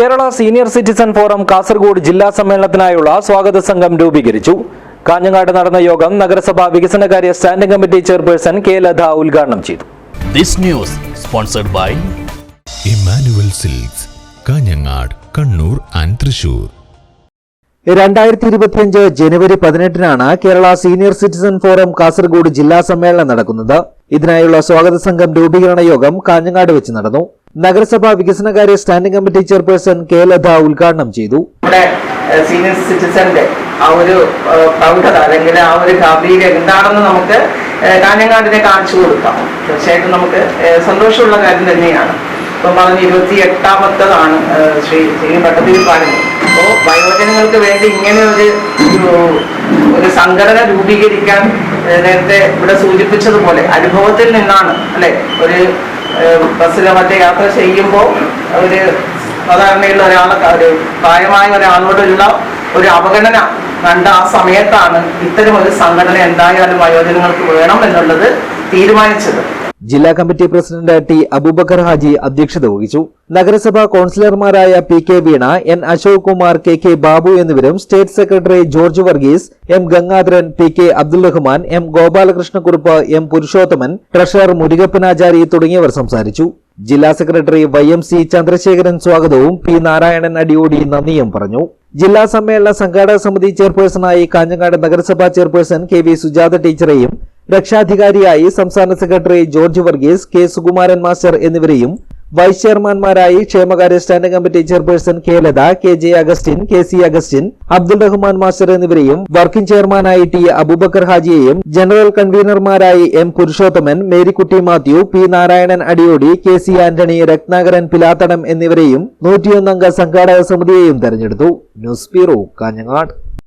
Kerala senior citizen forum Kasaragod ജില്ലാ സമ്മേളനത്തിനായുള്ള സ്വാഗത സംഘം രൂപീകരിച്ചു. കാഞ്ഞങ്ങാട് നടന്ന യോഗം നഗരസഭാ വികസനകാര്യ standing committee chairperson K Latha ഉദ്ഘാടനം ചെയ്തു. This news sponsored by Emmanuel Silks Kanhangad Kannur and Thrissur. രണ്ടായിരത്തി ഇരുപത്തിയഞ്ച് ജനുവരി പതിനെട്ടിനാണ് Kerala senior citizen forum Kasaragod ജില്ലാ സമ്മേളനം നടക്കുന്നത്. ഇതിനായുള്ള സ്വാഗത സംഘം രൂപീകരണ യോഗം കാഞ്ഞങ്ങാട് വെച്ച് നടന്നു. നഗരസഭാ വികസനകാര്യ standing committee chairperson K Latha ഉദ്ഘാടനം ചെയ്തു. നമ്മുടെ സീനിയർ സിറ്റിസന്റെ ആ ഒരു പ്രൗഢത അല്ലെങ്കിൽ ആ ഒരു ഗാംഭീര്യം എന്താണെന്ന് നമുക്ക് കാഞ്ഞങ്ങാടിനെ കാണിച്ചു കൊടുക്കാം. തീർച്ചയായിട്ടും നമുക്ക് സന്തോഷമുള്ള കാര്യം തന്നെയാണ്. ഇപ്പം പറഞ്ഞ ഇരുപത്തി എട്ടാമത്തതാണ് ശ്രീ ശ്രീ പറഞ്ഞത് അപ്പോൾ വയോജനങ്ങൾക്ക് വേണ്ടി ഇങ്ങനെ ഒരു ഒരു- സംഘടന രൂപീകരിക്കാൻ നേരത്തെ ഇവിടെ സൂചിപ്പിച്ചതുപോലെ അനുഭവത്തിൽ നിന്നാണ് അല്ലെ? ഒരു ബസ്സിലോ മറ്റേ യാത്ര ചെയ്യുമ്പോൾ ഒരു സാധാരണയുള്ള ഒരാളെ ഒരു പ്രായമായ ഒരാളോടുള്ള ഒരു അവഗണന കണ്ട ആ സമയത്താണ് ഇത്തരം ഒരു സംഘടന എന്തായാലും വയോജനങ്ങൾക്ക് വേണം എന്നുള്ളത് തീരുമാനിച്ചത്. ജില്ലാ committee president T Aboobacker Haji അധ്യക്ഷത വഹിച്ചു. നഗരസഭാ കൌൺസിലർമാരായ P K Veena N Ashok Kumar K K Babu എന്നിവരും state secretary George Varghese M Gangadharan P K Abdul Rahman M Gopalakrishna Kurup M Purushothaman treasurer Murukappanachari തുടങ്ങിയവർ സംസാരിച്ചു. ജില്ലാ secretary Y M C Chandrasekharan സ്വാഗതവും P Narayanan Adiyodi നന്ദിയും പറഞ്ഞു. ജില്ലാ സമ്മേളന സംഘാടക സമിതി ചെയർപേഴ്സണായി കാഞ്ഞങ്ങാട് നഗരസഭാ ചെയർപേഴ്സൺ കെ വി സുജാത ടീച്ചറെയും രക്ഷാധികാരിയായി സംസ്ഥാന secretary George Varghese K Sukumaran master എന്നിവരെയും വൈസ് ചെയർമാൻമാരായി ക്ഷേമകാര്യ standing committee chairperson K Latha K J Augustine K C Augustine Abdul Rahman master എന്നിവരെയും വർക്കിംഗ് ചെയർമാനായി ടി അബൂബക്കർ ഹാജിയെയും general കൺവീനർമാരായി M Purushothaman Marykutty Mathew P Narayanan Adiyodi K C Antony Rathnakaran Pilathadam എന്നിവരെയും നൂറ്റിയൊന്നംഗ സംഘാടക സമിതിയെയും തെരഞ്ഞെടുത്തു. News bureau Kanhangad.